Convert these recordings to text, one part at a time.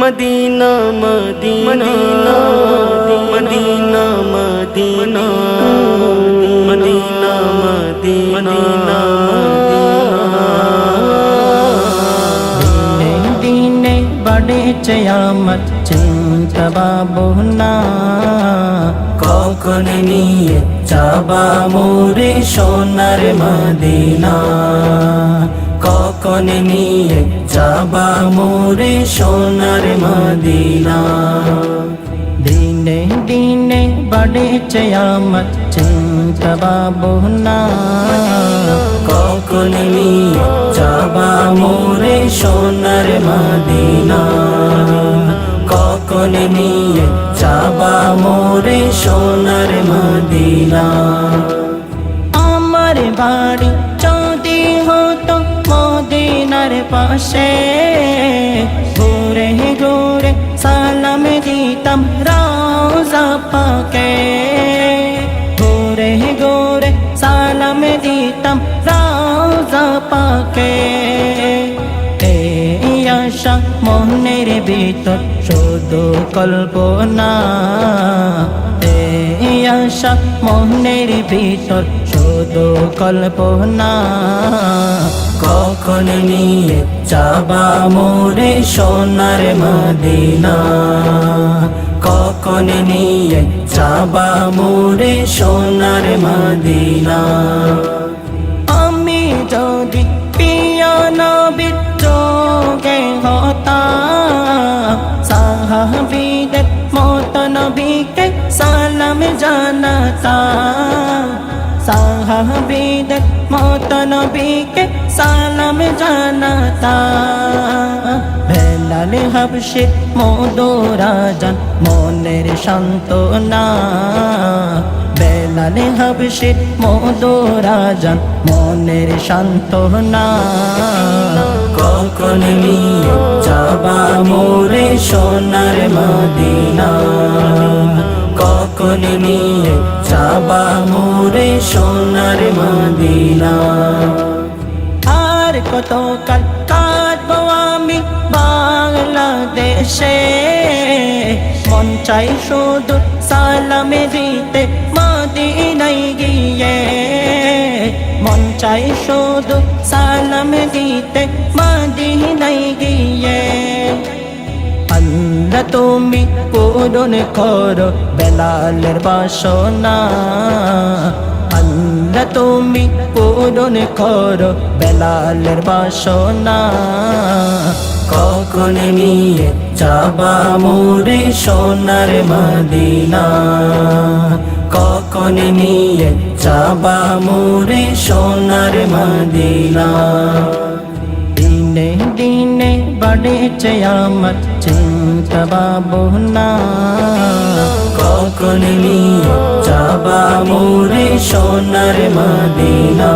Medina Medina Medina Medina Medina Medina দিনে বাড়েছে আমার চিন্তা বাবনা কখন নিয়ে যাবা মোরে সোনার মদিনা? কখন নিয়ে যাবা মোরে সোনার মদিনা? দিনে দিনে বাড়েছে আমার চিন্তা বাবনা কখন নিয়ে যাবা মোরে সোনার মদিনা? কখন নিয়ে যাবা মোরে সোনার মদিনা? আমার বাড়ি মদিনার পাশে। ঘুরে ঘুরে সালাম দিতাম রাজা পাকে। ঘুরে ঘুরে সালাম দিতাম রাজা পাকে। আশা মনের ভিতর, শুধু কল্পনা। আশা মনের ভিতর, শুধু কল্পনা। কখন নিয়ে যাবা মোরে সোনার মদিনা? কখন নিয়ে যাবা মোরে সোনার মদিনা? সালাম জানাতাম সাহাবিদের মত নবীকে সালাম জানাতাম বেলাল হাবশে মধুরা জান মনের শান্তনা বেলাল হাবশে মধুরা জান মনের শান্তনা কখন নিয়ে যাবা মোরে সোনার মদিনা কখন নিয়ে যাবা মোরে সোনার মদিনা? আর কত কাল কাটবো আমি বাংলাদেশে? মন চাই শুধু সালামে দিতে মদিনাই গিয়ে। মন চাই শুধু সালামে দিতে মদিনাই গিয়ে। আল্লাহ তুমি পূরণ করো বেলালের বাসনা। আল্লাহ তুমি পূরণ করো বেলালের বাসনা। কখন নিয়ে যাবা মোরে সোনার মদিনা। কখন নিয়ে যাবা মোরে সোনার মদিনা। দিনে দিনে বাড়েছে আমার চিন্তা বাবনা কখন নিয়ে যাবা মোরে সোনার মদিনা?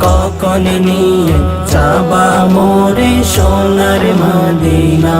কখন নিয়ে যাবা মোরে সোনার মদিনা?